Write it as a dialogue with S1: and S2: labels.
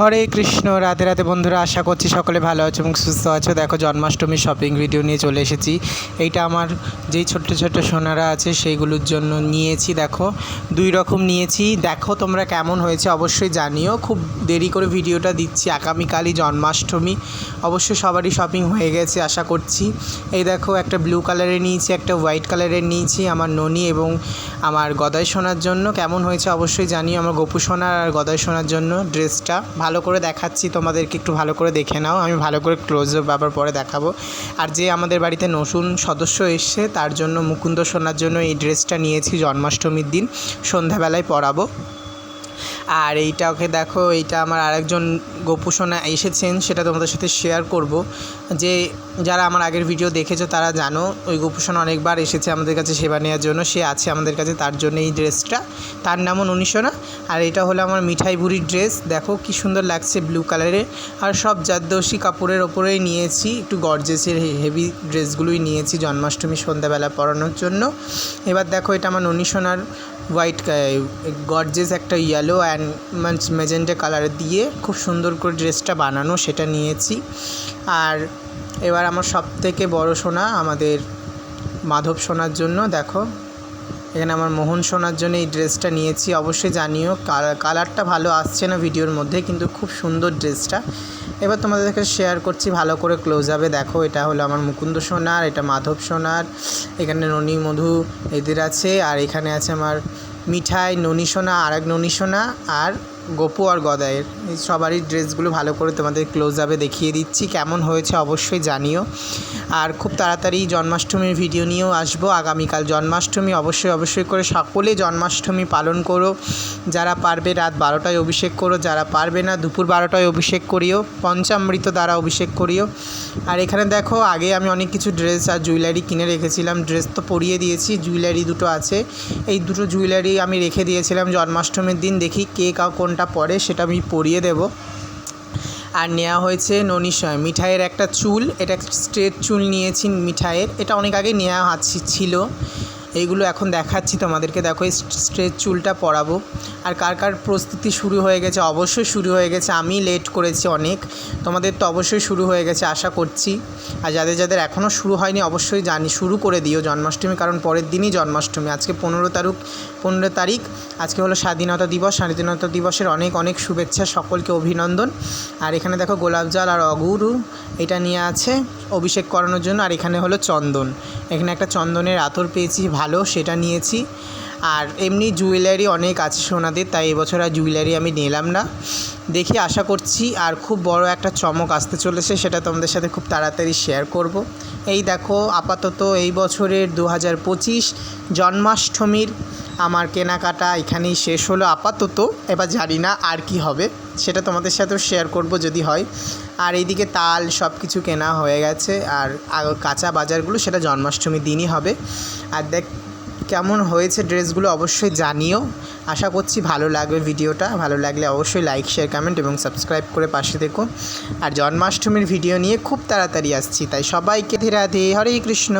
S1: হরে কৃষ্ণ, রাধে রাধে বন্ধুরা, আশা করছি সকলে ভালো আছো এবং সুস্থ আছো। দেখো জন্মাষ্টমী শপিং ভিডিও নিয়ে চলে এসেছি। এইটা আমার যেই ছোট্ট ছোট্ট সোনারা আছে, সেইগুলোর জন্য নিয়েছি। দেখো, দুই রকম নিয়েছি। দেখো তোমরা কেমন হয়েছে, অবশ্যই জানিও। খুব দেরি করে ভিডিওটা দিচ্ছি। আগামীকালই জন্মাষ্টমী। অবশ্যই সবারই শপিং হয়ে গেছে, আশা করছি। এই দেখো, একটা ব্লু কালারের নিয়েছি, একটা হোয়াইট কালারের নিয়েছি, আমার ননি এবং আমার গদাই সোনার জন্য। কেমন হয়েছে, অবশ্যই জানিও। আমার গোপু সোনার আর গদাই সোনার জন্য ড্রেসটা ভালো করে দেখাচ্ছি, তোমাদেরকে একটু ভালো করে দেখে নাও। আমি ভালো করে ক্লোজ আবার পরে দেখাবো। আর যে আমাদের বাড়িতে নতুন সদস্য এসছে, তার জন্য মুকুন্দ সোনার জন্য এই ড্রেসটা নিয়েছি, জন্মাষ্টমীর দিন। সন্ধ্যাবেলায় পরাবো। আর এইটা ওকে দেখো, এইটা আমার আরেকজন গোপু সোনা এসেছেন, সেটা তোমাদের সাথে শেয়ার করব। যে যারা আমার আগের ভিডিও দেখেছ, তারা জানো, ওই গোপু সোনা অনেকবার এসেছে আমাদের কাছে সেবা নেওয়ার জন্য। সে আছে আমাদের কাছে, তার জন্য এই ড্রেসটা তার নামও ননী সোনা আর এটা হলো আমার মিঠাই বুড়ির ড্রেস দেখো কি সুন্দর লাগছে ব্লু কালারের আর সব জাদ্দোষী কাপড়ের ওপরেই নিয়েছি, একটু গর্জেসের হেভি ড্রেসগুলোই নিয়েছি জন্মাষ্টমী সন্ধ্যাবেলা পরানোর জন্য। এবার দেখো, এটা আমার ননী সোনার হোয়াইট গর্জেস একটা ইয়েলো অ্যান্ড মেজেন্টা কালার দিয়ে খুব সুন্দর করে ড্রেসটা বানানো, সেটা নিয়েছি। আর এবার আমার সব থেকে বড়ো সোনা আমাদের মাধব সোনার জন্য, দেখো। এখানে আমার মোহন সোনার জন্য এই ড্রেসটা নিয়েছি। অবশ্যই জানিও কালারটা ভালো আসছে না ভিডিওর মধ্যে, কিন্তু খুব সুন্দর ড্রেসটা। এবার তোমাদেরকে শেয়ার করছি, ভালো করে ক্লোজ আপে দেখো, এটা হলো আমার মুকুন্দ সোনার, এটা মাধব সোনার, এখানে ননী মধু এদের আছে, আর এখানে আছে আমার মিঠাই ননী সোনা আর এক ননী সোনা আর গোপু আর গদায়ের এই সবারই ড্রেসগুলো ভালো করে তোমাদের ক্লোজ আপে দেখিয়ে দিচ্ছি, কেমন হয়েছে অবশ্যই জানিও। আর খুব তাড়াতাড়ি জন্মাষ্টমীর ভিডিও নিয়েও আসব। আগামীকাল জন্মাষ্টমী, অবশ্যই অবশ্যই করে সকলে জন্মাষ্টমী পালন করো। যারা পারবে রাত বারোটায় অভিষেক করো, যারা পারবে না, দুপুর বারোটায় অভিষেক করিও, পঞ্চামৃত দ্বারা অভিষেক করিও। আর এখানে দেখো, আগে আমি অনেক কিছু ড্রেস আর জুয়েলারি কিনে রেখেছিলাম। ড্রেস তো পরিয়ে দিয়েছি জুয়েলারি দুটো আছে। এই দুটো জুয়েলারি আমি রেখে দিয়েছিলাম জন্মাষ্টমীর দিন, দেখি কে কা কোনটা পরে, সেটা আমি পরিয়ে দেব। আর নেওয়া হয়েছে ননিশয়, মিঠাইয়ের একটা চুল, এটা স্ট্রেট চুল নিয়েছি মিঠাইয়ের, এটা অনেক আগে নেওয়া ছিল। এইগুলো এখন দেখাচ্ছি তোমাদেরকে, দেখো এই স্ট্রেট চুলটা পরাবো। আর কার কার প্রস্তুতি শুরু হয়ে গেছে? অবশ্যই শুরু হয়ে গেছে। আমি লেট করেছি অনেক। তোমাদের তো অবশ্যই শুরু হয়ে গেছে, আশা করছি। আর যাদের যাদের এখনও শুরু হয়নি, অবশ্যই জানি, শুরু করে দিও জন্মাষ্টমী, কারণ পরের দিনই জন্মাষ্টমী। আজকে পনেরো তারিখ পনেরো তারিখ। আজকে হলো স্বাধীনতা দিবস। স্বাধীনতা দিবসের অনেক অনেক শুভেচ্ছা, সকলকে অভিনন্দন। আর এখানে দেখো গোলাপ জল আর অগুরু, এটা নিয়ে আছে অভিষেক করানোর জন্য। আর এখানে হলো চন্দন। এখানে একটা চন্দনের আতর পেয়েছি, ভালো, সেটা নিয়েছি। আর এমনি জুয়েলারি অনেক আছে সোনাদের, তাই এবছর আর জুয়েলারি আমি নিলাম না। দেখি আশা করছি, আর খুব বড় একটা চমক আসতে চলেছে, সেটা তোমাদের সাথে খুব তাড়াতাড়ি শেয়ার করব। এই দেখো, আপাতত এই বছরের দু হাজার পঁচিশ জন্মাষ্টমীর আমার কেনাকাটা এখানেই শেষ হলো। আপাতত এবার জানি না আর কি হবে, সেটা তোমাদের সাথেও শেয়ার করব যদি হয়। আর এইদিকে তাল সব কিছু কেনা হয়ে গেছে, আর কাঁচা বাজারগুলো সেটা জন্মাষ্টমীর দিনই হবে। আর দেখ কেমন হয়েছে ড্রেসগুলো অবশ্যই জানিও। আশা করছি ভালো লাগবে ভিডিওটা। ভালো লাগলে অবশ্যই লাইক শেয়ার কমেন্ট এবং সাবস্ক্রাইব করে পাশে দেখো আর জন্মাষ্টমীর ভিডিও নিয়ে খুব তাড়াতাড়ি আসছি, তাই সবাইকে ধীরে রাধে হরে কৃষ্ণ।